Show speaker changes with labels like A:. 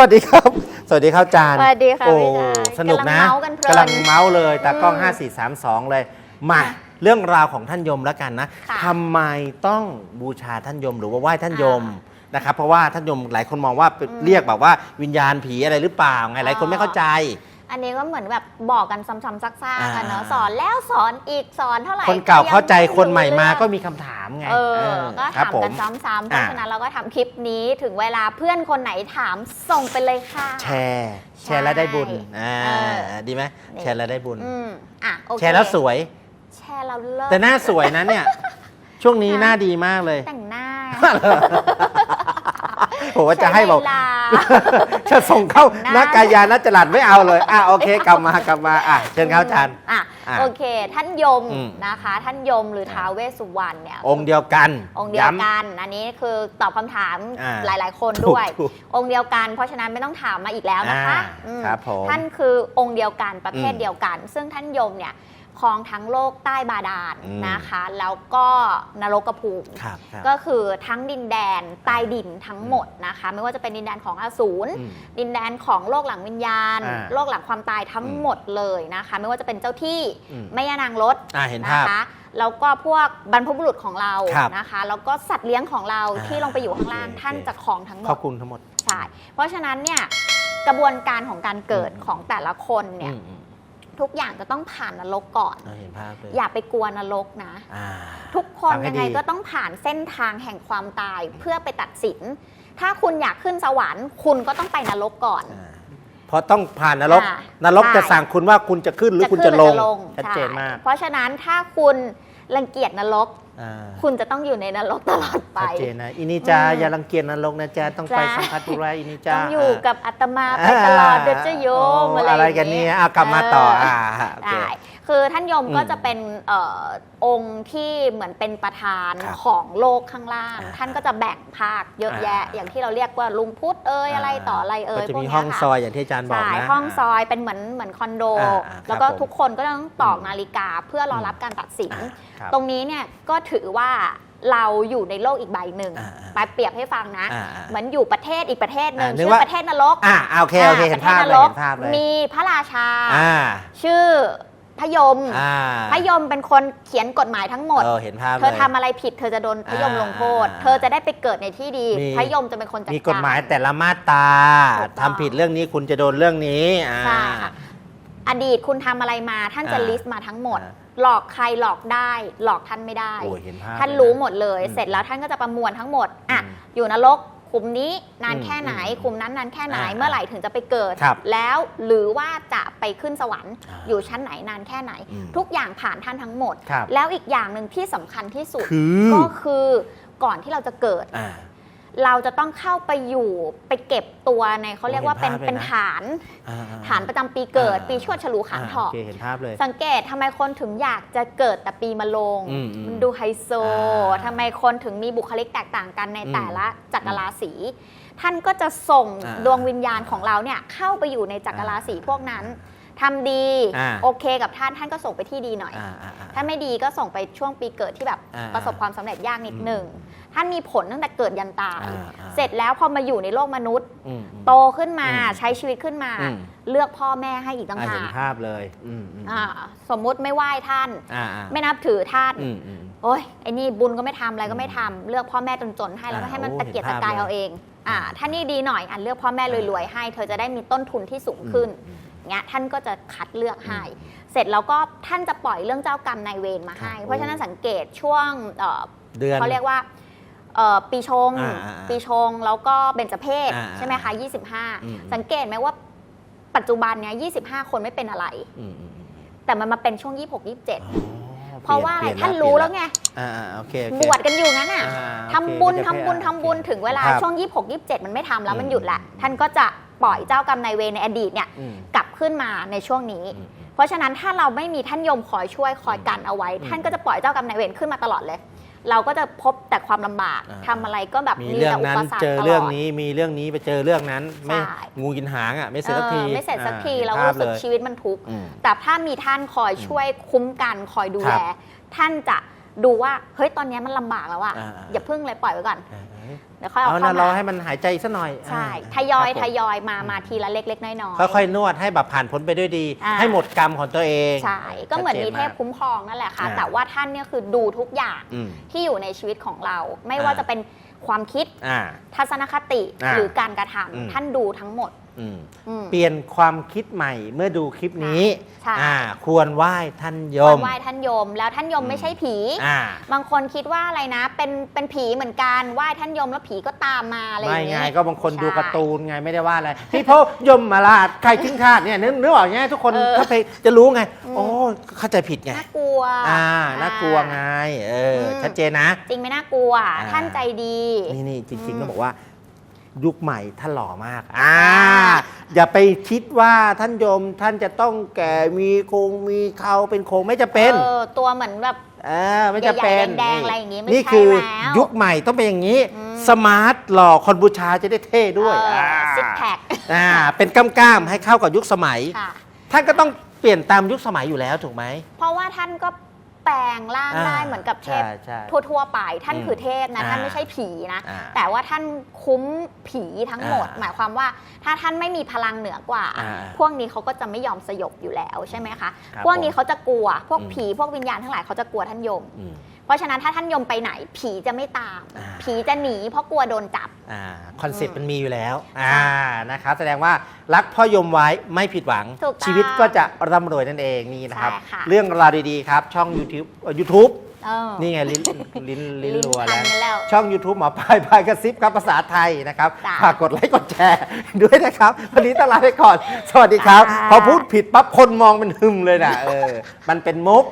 A: วัสดีครับ สวัสดีครับอาจารย์
B: สวัสดีค่ะ
A: โอ้
B: พี่ชาย
A: สนุกนะ
B: กำลังเมาส์กันเพลิน
A: กำลังเมาส์เลยตากล้อง
B: อืม
A: 5432 เลย มา เรื่องราวของท่านยมแล้วกันนะ
B: ค่ะ
A: ทำไมต้องบูชาท่านยมหรือว่าไหว้ท่านยมนะครับ เพราะว่าท่านยมหลายคนมองว่าเป็น
B: อืม
A: เรียกแบบว่าวิญญาณผีอะไรหรือเปล่าไงหลายคนไม่เข้าใจ
B: อันนี้ก็เหมือนแบบบอกกันซ้ำๆซักๆกันเนาะ
A: อ่า
B: สอนแล้วสอนอีกสอนเท่าไหร่
A: คนเก่าเข้าใจ
B: ยังไค
A: นใหม่มาก็
B: รู้
A: มีคำถามไง
B: เออ
A: เออ
B: ก็
A: ครับ
B: ถาม
A: ผ
B: กัน
A: ม
B: ซ้ำๆเพราะ
A: อ่า
B: ฉะนั้นเราก็ทำคลิปนี้ถึงเวลาเพื่อนคนไหนถามส่งไปเลยค่ะ
A: แชร์แชร์แล้วได้บุญอ่า
B: เออ
A: ดีไหมแชร์แล้วได้บุญ
B: อืมอะโอเค
A: แชร์แล้วสวย
B: แชร์แล้วเลิศ
A: แต่หน้าสวยนะเนี่ย ช่วงนี้หน้าดีมากเลย
B: แต่งหน้า
A: ผมว่าจะให้บอก
B: ใช้เวลา
A: จะส่งเข้า
B: หน้า
A: นักกายานักจลัดไม่เอาเลย อะโอเคกลับมากลับมาอะเชิญครับอาจารย์
B: อะ
A: อะ
B: โอเค ท่านยม
A: อืม
B: นะคะ ท่านยมหรือท้าวเวสสุวรรณเนี่ย
A: องค์เดียวกัน
B: องค์เดียว
A: ย้ำ
B: กันอันนี้คือตอบคำถาม
A: อ่า
B: หลาย ๆ คน
A: ถูก
B: ด้วย
A: ถูก
B: องค์เดียวกัน เพราะฉะนั้นไม่ต้องถามมาอีกแล้วนะคะ
A: อ่า
B: อืม
A: ครับผม
B: ท่านคือองค์เดียวกันประเภท
A: อืม
B: เดียวกัน ซึ่งท่านยมเนี่ย ครองทั้งโลกใต้บาดาล
A: อืม
B: นะคะ แล้วก็นรกภูมิ
A: ครับครับ
B: ก็คือทั้งดินแดนใต้ดินทั้งหมดนะคะ ไม่ว่าจะเป็นดินแดนของอสูร
A: อืม
B: ดินแดนของโลกหลังวิญญาณ
A: อ่า
B: โลกหลังความตายทั้งหมดเลยนะคะ ไม่ว่าจะเป็นเจ้าที่
A: อืม
B: แม่ย่านางรถ
A: อะเห็น
B: นะ
A: ภาพ
B: คะแล้วก็พวกบรรพบุรุษของเรา
A: ครับ
B: นะคะ แล้วก็สัตว์เลี้ยงของเรา
A: อ่า
B: ที่ลงไปอยู่ข้างล่าง
A: โอเค
B: ท่านจะครองทั้งหม
A: ขอ
B: ด
A: บคุณทั้งหมด
B: ใช่เพราะฉะนั้นเนี่ยกระบวนการของการเกิด
A: อืม
B: ของแต่ละคนเนี่ย
A: อืมอืม
B: ทุกอย่างจะต้องผ่านนรกก่อน
A: เราเห็นภาพเลย
B: อย่าไปกลัวนรกนะ
A: อ่า
B: ทุกคน
A: ฟังให้
B: ยังไง
A: ดี
B: ก็ต้องผ่านเส้นทางแห่งความตายเพื่อไปตัดสิน ถ้าคุณอยากขึ้นสวรรค์ คุณก็ต้องไปนรกก่อน
A: อ่าเพราะต้องผ่านนรก
B: อ่าน
A: รก
B: ใช่
A: จะสั่งคุณว่าคุณจะขึ้นหรือคุณจะลง ชัดเจน
B: ใช่
A: มาก
B: เพราะฉะนั้นถ้าคุณรังเกียจนรก
A: อ่า
B: คุณจะต้องอยู่ในนรกตลอดไป
A: ชัดเจนนะอินิจา
B: อืม
A: อย่ารังเกียจนรกนะจ๊ะต้องไป
B: จ้ะ
A: สัมผัสตุระอินิจา
B: ต้องอยู่กับอาตมาไปตลอดเดยวเจะโยม
A: โอะ
B: ไร
A: อะไรกันเนี่ยอะกลับมาต่ออ่าโอเค
B: ได้คือท่านยม
A: อืม
B: ก็จะเป็นเออองค์ที่เหมือนเป็นประธาน
A: ครับ
B: ของโลกข้างล่าง
A: อ่า
B: ท่านก็จะแบ่งภาคเยอะแยะ
A: อ่า
B: อย่างที่เราเรียกว่าลุงพุทธเอ้ยอะไรต่ออะไรเอ้ย
A: ก็จะ
B: พวก
A: มี
B: เนี้ย
A: ห้อง
B: ค่ะ
A: ซอยอย่างที่อาจารย์บอก
B: ใช่
A: นะ
B: ห้องซอยเป็นเหมือนเหมือนคอนโด
A: อ่าอ่า
B: แล้วก็
A: ครับผม
B: ทุกคนก็ต้องตอก
A: อืม
B: นาฬิกาเพื่อรอรับการตัดสิน
A: อ่าครับ
B: ตรงนี้เนี่ยก็ถือว่าเราอยู่ในโลกอีกใบหนึ่ง
A: อ่าอ่า
B: ไปเปรียบให้ฟังนะ
A: อ่าอ่า
B: เหมือนอยู่ประเทศอีกประเทศหนึ่ง
A: อ่านึก
B: ชื่อ
A: ว่า
B: ประเทศนรก
A: อ่าโอเคโอเค
B: อ่
A: เห็นภาพ
B: ประ
A: เล
B: ทศ
A: ย
B: นรก
A: เห็นภาพเลย
B: มีพระราชา
A: อ่า
B: ชื่อพยม
A: อ่า
B: พยมเป็นคนเขียนกฎหมายทั้งหมด
A: เออเห็นภาพ
B: เธ
A: เล
B: อยทำอะไรผิด เธอจะโดนพยมลงโทษ
A: อ่า
B: เธอจะได้ไปเกิดในที่ดี
A: มี
B: พยมจะเป็นคนจัดการ
A: มีกฎหมายแต่ละมาตรา
B: ถูกต้อง
A: ทำผิดเรื่องนี้คุณจะโดนเรื่องนี้อ่า
B: ใช่ค่ะ อดีตคุณทำอะไรมา ท่านจะ
A: อ่า
B: ลิสต์มาทั้งหมด
A: อ่า
B: หลอกใครหลอกได้ หลอกท่านไม่ได้
A: โอ้ยเห็นภาพ
B: ท่าน
A: เลยะ
B: รู้หมดเลย
A: อืม
B: เสร็จแล้วท่านก็จะประมวลทั้งหมดอะ
A: อืม
B: อยู่นรกคุมนี้นาน
A: อืม
B: แค่ไหน
A: อืม
B: คุมนั้นนานแค่ไหน
A: อ่า
B: เมื่อไหร่ถึงจะไปเกิด
A: ครับ
B: แล้วหรือว่าจะไปขึ้นสวรรค์
A: อ่า
B: อยู่ชั้นไหนนานแค่ไหน
A: อืม
B: ทุกอย่างผ่านท่านทั้งหมด
A: ครับ
B: แล้วอีกอย่างหนึ่งที่สำคัญที่สุด
A: คือ
B: ก็คือก่อนที่เราจะเกิด
A: อ่า
B: เราจะต้องเข้าไปอยู่ไปเก็บตัวในเขาเรียกว่าเป็น
A: โอ้เห็นภาพเลยนะ
B: เป็นฐาน
A: อ่
B: ฐานประจำปีเกิด
A: อ่า
B: ปีชวดฉลูขัน
A: อ่า
B: เถาะ
A: โอเคเห็นภาพเลย
B: สังเกตทำไมคนถึงอยากจะเกิดแต่ปีมะโรง
A: อืมอืม
B: มันดูไฮโซ
A: อ่า
B: ทำไมคนถึงมีบุคลิกแตกต่างกันใน
A: อืม
B: แต่ละจักรราศีท่านก็จะส่ง
A: อ่า
B: ดวงวิญญาณของเราเนี่ยเข้าไปอยู่ในจักรราศีพวกนั้นทำดี
A: อ่า
B: โอเคกับท่านท่านก็ส่งไปที่ดีหน่อย
A: อ่าอ่าอ่า
B: ถ้าไม่ดีก็ส่งไปช่วงปีเกิดที่แบบ
A: อ่า
B: ประสบความสำเร็จยากนิด
A: อืม
B: หนึ่ง ท่านมีผลตั้งแต่เกิดยันตาย
A: อ่าอ่า
B: เสร็จแล้วพอมาอยู่ในโลกมนุษย์
A: อืมอืม
B: โตขึ้นมา
A: อืม
B: ใช้ชีวิตขึ้นมา
A: อืม
B: เลือกพ่อแม่ให้อีกต่าง
A: อ่า
B: หา
A: เห็น
B: ก
A: ภาพเลยอืมอืม
B: อ่าสมมุติไม่ไหว้ท่าน
A: อ่าอ่า
B: ไม่นับถือท่าน
A: อืมอืม
B: โอ้ยไอ้นี่บุญก็ไม่ทำอะไรก็ไม่ทำเลือกพ่อแม่จนๆให้แล้วก็
A: อ่า
B: ให้มัน
A: โอ้
B: ตะเกียก
A: เห็
B: ตะ
A: นภาพ
B: กาย
A: เลย
B: เอาเอง อ่าถ้านี่ดีหน่อยอะเลือกพ่อแม่รวยๆให้ เธอจะได้มีต้นทุนที่สูงขึ้น
A: อืม
B: เงี้ยท่านก็จะคัดเลือกให้ เสร็จแล้วก็ท่านจะปล่อยเรื่องเจ้ากรรมนายเวรมาให้
A: ครับ
B: เพราะฉะนั้นสังเกตช่วงเอ่อ
A: เดือน
B: เขาเรียกว่า เอ่อปีชง
A: อ่าอ่าอ่า
B: ปีชงแล้วก็เบญจเพศ
A: อ่า
B: ใช่ไหมคะ
A: อืม
B: 25 สังเกตไหมว่าปัจจุบันเนี้ย25 คนไม่เป็นอะไร
A: อืมอืมอืม
B: แต่มันมาเป็นช่วง 26
A: อ๋อ
B: 27เพราะว่าอะไร
A: ปลี่ย
B: ท่าน
A: เป
B: รู้
A: ย
B: แล้วไง
A: อ่าอ่าโอเคโอเค
B: บวชกันอยู่งั้นน่ะ
A: อ่า
B: ทำบุญ
A: โอเค
B: ทำบุญ
A: โอเค
B: ทำบุญถึงเวลา
A: ครับ
B: ช่วง 26 27 มันไม่ทำแล้วมัน
A: อืม
B: หยุดแหละ
A: อืม
B: ท่านก็จะปล่อยเจ้ากรรมนายเวรในอดีตเนี่ย
A: อืม
B: กลับขึ้นมาในช่วงนี้
A: อืม
B: เพราะฉะนั้นถ้าเราไม่มีท่านยมคอยช่วยคอยกันเอาไว้
A: อืม
B: ท่านก็จะปล่อยเจ้ากรรมนายเวรขึ้นมาตลอดเลย เราก็จะพบแต่ความลำบาก
A: อ่า
B: ทำอะไรก็แบบ
A: มี
B: มี
A: เรื่อง
B: แต่อุ
A: นั้น
B: ปสรรค
A: เจอ
B: ตล
A: เรื่อง
B: อด
A: นี้มีเรื่องนี้ไปเจอเรื่องนั้น ไม่
B: ใช่
A: งูกินหางอะไม่เสร็จสักที
B: เออไม่เสร็จสักที
A: อ่
B: เรา
A: ห็นภาพ
B: รู้สึก
A: เลย
B: ชีวิตมันทุกข์
A: อืม
B: แต่ถ้ามีท่านคอยช่วยคุ้มกันคอยดู
A: ครั
B: แล
A: บ
B: ท่านจะดูว่าเฮ้ยตอนนี้มันลำบากแล้วอะ
A: อ่าๆ
B: อย่าพึ่งเลยปล่อยไว้ก่อน
A: อ่า
B: เดี๋ยวค่อยเอา
A: เอา
B: เข้า
A: นะรอ
B: มา
A: ให้มันหายใจสักหน่อย
B: ใช่าทยอย
A: ครับผม
B: ทยอยมามาทีละเล็ก ๆ น้อยๆ
A: ค่อยๆนวดให้แบบผ่านพ้นไปด้วยดี
B: อ่า
A: ให้หมดกรรมของตัวเอง
B: ใช่ ก็เหมือนมี
A: ชัดจ
B: เทพคุ้มครองนั่นแหละค่ะ
A: อ่า
B: แต่ว่าท่านเนี่ยคือดูทุกอย่าง
A: อืม
B: ที่อยู่ในชีวิตของเรา ไม่ว่า
A: อ่า
B: จะเป็นความคิด
A: อ่า
B: ทัศนคติ
A: อ่า
B: หรือการกระท
A: อืมำ
B: ท่านดูทั้งหมด
A: อืม
B: อืม
A: เปลี่ยนความคิดใหม่เมื่อดูคลิปนี้
B: ใช่
A: อ่าควรไหว้ท่านย
B: ควร
A: ม
B: ไหว้ท่านยม แล้วท่านยม
A: อืม
B: ไม่ใช่ผี
A: อ่า
B: บางคนคิดว่าอะไรนะ เป็นเป็นผีเหมือนกันไหว้ท่านยมแล้วผีก็ตามมาอะไรอ
A: ไม่
B: ย่าง
A: ไง
B: นี้
A: ก็บางคน
B: ใช่
A: ดูการ์ตูนไงไม่ได้ว่าอะไร พี่พ่อยมมาลาดใครทิ้งทาดเนี่ยนึกนึกออกไงทุกคน
B: เออ
A: ถ้าไปจะรู้ไง
B: อืม
A: โอ้เข้าใจผิดไง
B: น่ากลัว
A: อ่าน่ากลัวไง เอออ
B: ม
A: ชัดเจนนะ
B: จริงไม่น่ากลัว
A: อ่า
B: ท่านใจดี
A: นี่นี่จริง
B: อื
A: ๆ
B: ม
A: ต้องบอกว่า ยุคใหม่ท่านหล่อมากอ่าอย่าไปคิดว่าท่านยมท่านจะต้องแก่มีโครงมีเขาเป็นโครงไม่จะเป็น
B: เออตัวเหมือนแบบ
A: เออไม่จะเป็น
B: ใหญ่ๆแดงๆอะไรอย่างงี้ไม่
A: นี่
B: ใช่
A: คือ
B: แล้ว
A: ยุคใหม่ต้องเป็นอย่างนี้
B: อืม
A: สมาร์ทหล่อคนบูชาจะได้เท่ด้วย
B: เออ
A: อ่า
B: ซิกแพค
A: อ่าเป็นกล้ามๆให้เข้ากับยุคสมัย
B: ค่ะ
A: ท่านก็ต้องเปลี่ยนตามยุคสมัยอยู่แล้วถูกไหม
B: เพราะว่าท่านก็ แปลงร่าง
A: อ่า
B: ได้เหมือนกับเทพ
A: ใช่ใช่
B: ทั่วๆไป ท่าน
A: อืม
B: คือเทพนะ
A: อ่า
B: ท่านไม่ใช่ผีนะ
A: อ่า
B: แต่ว่าท่านคุ้มผีทั้งหมด
A: อ่า
B: หมายความว่าถ้าท่านไม่มีพลังเหนือกว่า
A: อ่า
B: พวกนี้เขาก็จะไม่ยอมสยบอยู่แล้วใช่ไหมคะ
A: ครับ
B: พวกนี้เขาจะกลัวพวก
A: อืม
B: ผีพวกวิญญาณทั้งหลายเขาจะกลัวท่านยม
A: อืม
B: เพ ราะฉะนั้นถ้าท่านยมไปไหนผีจะไม่ตาม
A: อ่า
B: ผีจะหนีเพราะกลัวโดนจับ
A: อ่าคอนเซ็ป
B: อื
A: ต์
B: ม
A: มันมีอยู่แล้ว
B: ใช่
A: อ่านะครับแสดงว่ารักพ่อยมไว้ไม่ผิดหวัง
B: ถูกต้อง
A: ชีวิตก็จะร่ำรวยนั่นเองนี่นะครับ
B: ใช่ค่ะ
A: เรื่องราวดีๆครับช่อง YouTube เอ่อ YouTube
B: เออ
A: นี่ไงลิ้นลิ้นลิ้นรัว
B: พั
A: แล้ว
B: นกันแล้ว
A: ช่อง YouTube หมอปลายพายกระซิบครับภาษาไทยนะครับ
B: จ้ะ
A: ฝากกดไลค์กดแชร์ด้วยนะครับ วันนี้ต้องลาไปก่อน สวัสดีครับ
B: จ้า
A: พอพูดผิดปั๊บคนมองเป็นหึมเลยนะเออมันเป็นมุก